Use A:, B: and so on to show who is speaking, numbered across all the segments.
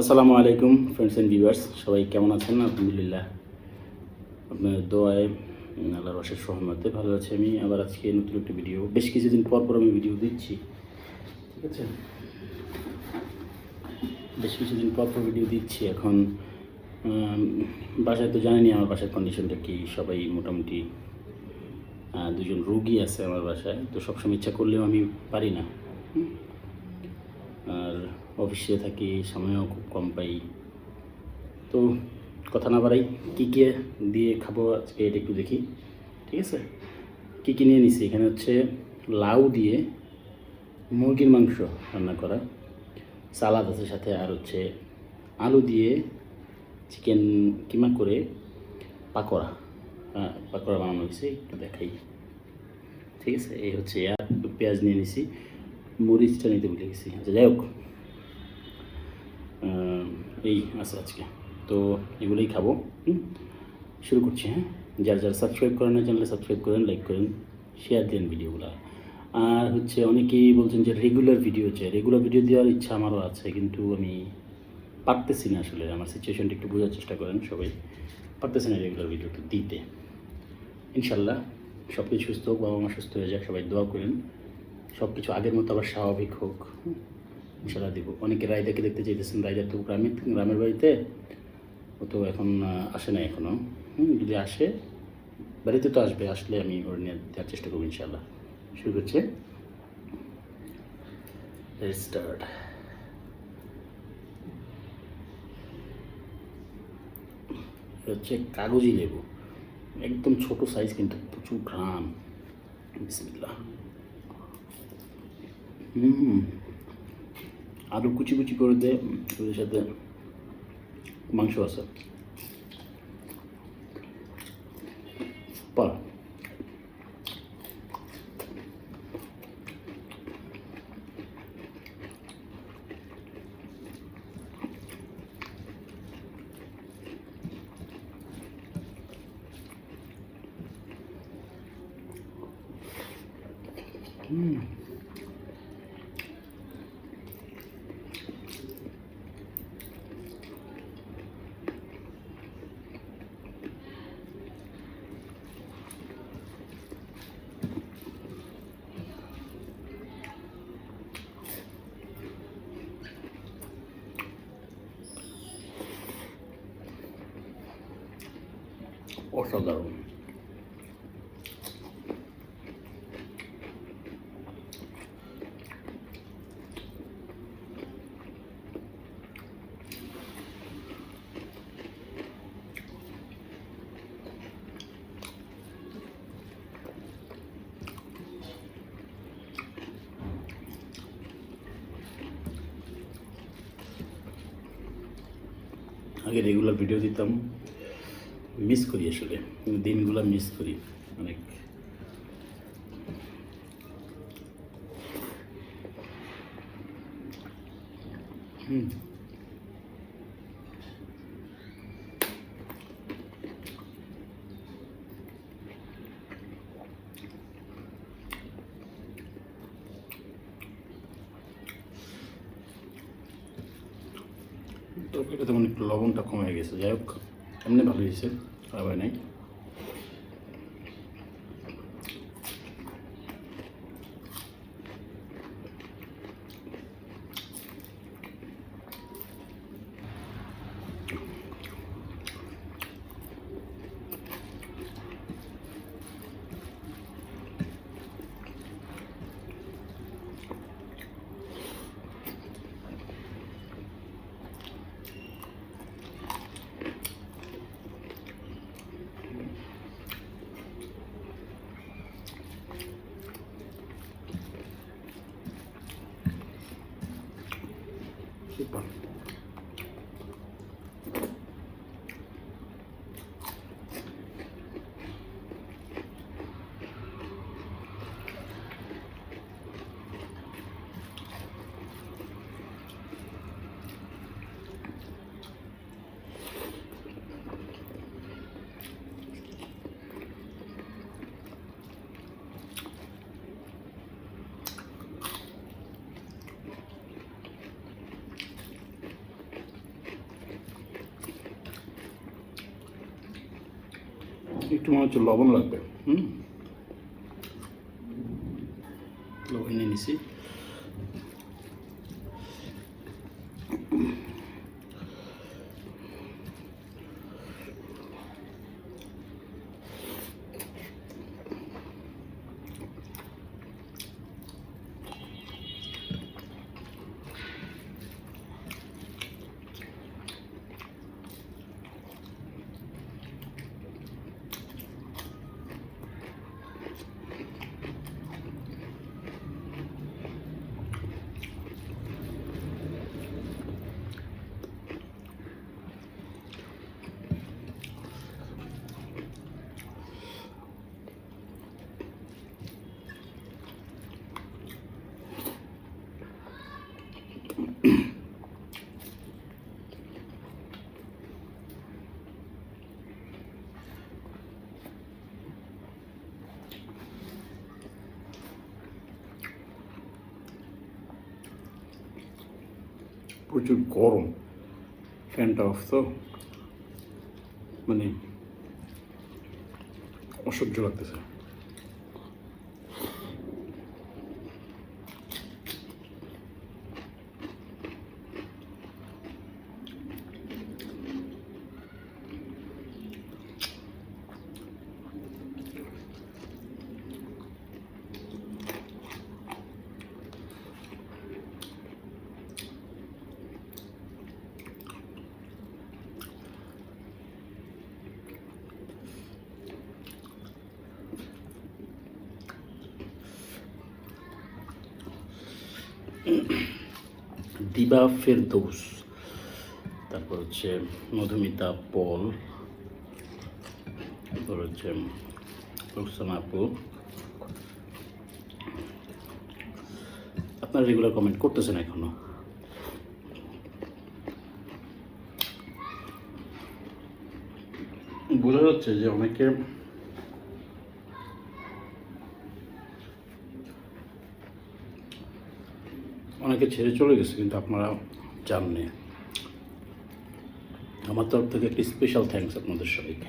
A: আসসালামু আলাইকুম friends and viewers সবাই কেমন আছেন? আলহামদুলিল্লাহ। আপনার দোয়ায় উম, আল্লাহর অশেষ সহমতে ভালো আছে আমি। আবার আজকে নতুন একটা ভিডিও বেশ কিছুদিন পর পর আমি ভিডিও দিচ্ছি। ঠিক আছে? বেশ কিছুদিন পর পর ভিডিও দিচ্ছি। এখন বাসায় তো জানেনি আমার বাসার কন্ডিশনটা কি। সবাই মোটামুটি দুজন রোগী আছে আমার বাসায়। তো সবসময় ইচ্ছা করলেও আমি পারি না। অফিসে থাকি সময়ও খুব কম পাই। তো কথা না বাড়াই কী কী দিয়ে খাব আজকে এটা একটু দেখি ঠিক আছে? কী কী নিয়ে নিছি? এখানে হচ্ছে লাউ দিয়ে মুরগির মাংস রান্না করা সালাদ আছে সাথে আর হচ্ছে আলু দিয়ে চিকেন কিমা করে পাকোড়া হ্যাঁ, পাকোড়া বানানো হয়েছে একটু দেখাই। ঠিক আছে? এই হচ্ছে পেঁয়াজ নিয়ে নিছি মরিচটা নিতে ভুলে গেছি। আচ্ছা যাই হোক। এই আছে আজকে। তো এগুলোই খাব। শুরু করছি হ্যাঁ? যারা যারা সাবস্ক্রাইব করেন না চ্যানেলে সাবস্ক্রাইব করেন লাইক করেন শেয়ার দেন ভিডিওগুলো আর হচ্ছে অনেকেই বলছেন যে রেগুলার ভিডিও চাই রেগুলার ভিডিও দেওয়ার ইচ্ছা আমারও আছে, কিন্তু আমি পারতেছি না আসলে। আমার সিচুয়েশনটা একটু বোঝার চেষ্টা করেন সবাই। পারতেছি না রেগুলার ভিডিও ভিডিওটা দিতে। ইনশাল্লাহ সব কিছু সুস্থ হোক বাবা মা সুস্থ হয়ে যাক, সবাই দোয়া করেন। সব কিছু আগের মতো আবার স্বাভাবিক হোক। ইনশাল্লাহ দিব। অনেকে রায়দাকে দেখতে চাইতেছেন, রায়দার তো গ্রামে গ্রামের বাড়িতে, ও তো এখন আসে না এখনও যদি আসে, বাড়িতে তো আসবে, আসলে আমি ওর নিয়ে দেওয়ার চেষ্টা করব ইনশাল্লাহ শুরু করছে। হচ্ছে কাগজি লেবু। একদম ছোট সাইজ কিন্তু প্রচুর ঘ্রাম বিসমিল্লাহ। হুম। আলু কুচি কুচি করে দে ওদের সাথে মাংস আছে পর অসাধারণ। আগে রেগুলার ভিডিও দিতাম। মিস করি আসলে দিনগুলো মিস করি অনেক। হুম। তরকারিটা তেমন একটু লবণটা কমে গেছে, যাই হোক। এমনি ভালো হয়েছে খারাপ নাই y একটু মনে হচ্ছে লবণ লাগবে। হুম? লবণ নিয়ে নিছি। প্রচুর গরম। ফ্যানটা অফ তো। মানে অসহ্য লাগতেছে। দিবা ফেরদৌস, তারপর হচ্ছে মধুমিতা পল, তারপর হচ্ছে রুকসানা আপু। আপনারা রেগুলার কমেন্ট করতেছেন এখনও? বোঝা যাচ্ছে যে অনেকে অনেকে ছেড়ে চলে গেছে, কিন্তু আপনারা জাননি আমার তরফ থেকে একটি স্পেশাল থ্যাঙ্কস আপনাদের সবাইকে।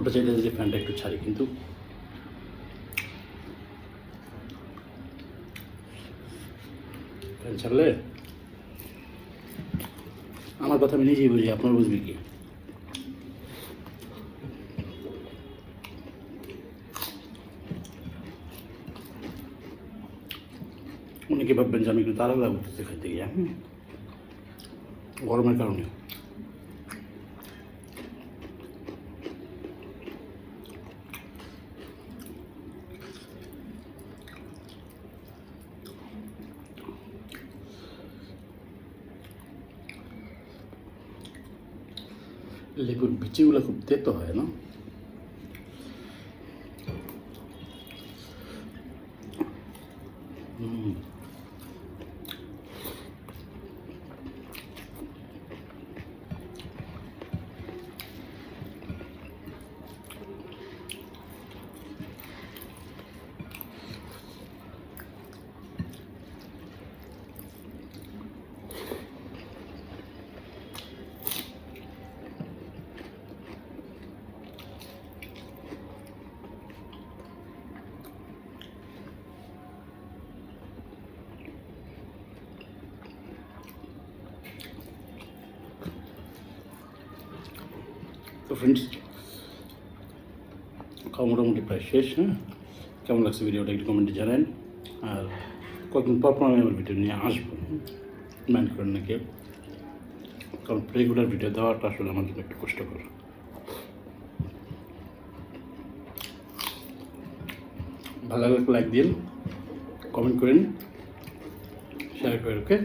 A: মোটা চাইতে যে ফ্যানটা একটু ছাড়ি, কিন্তু ফ্যান ছাড়লে আমার কথা আমি নিজেই বুঝি, আপনার বুঝবি কি? অনেকে ভাববেন যে আমি একটু তারা লাগতেছে খাইতে গিয়ে হুম গরমের কারণে। লেবুর বিচিগুলো খুব তেতো হয় না ফ্রেন্ডস খাওয়া মোটামুটি প্রায় শেষ হ্যাঁ কেমন লাগছে ভিডিওটা একটু কমেন্টে জানান আর কতদিন পর আমি আমার ভিডিও নিয়ে আসব। মাইন্ড করেন না কেউ? কারণ রেগুলার ভিডিও দেওয়াটা আসলে আমার জন্য একটু কষ্টকর। ভালো লাগলে লাইক দিন কমেন্ট করেন শেয়ার করেন ওকে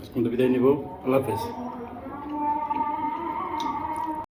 A: আজকে বিদায় নিব। আল্লাহ হাফেজ।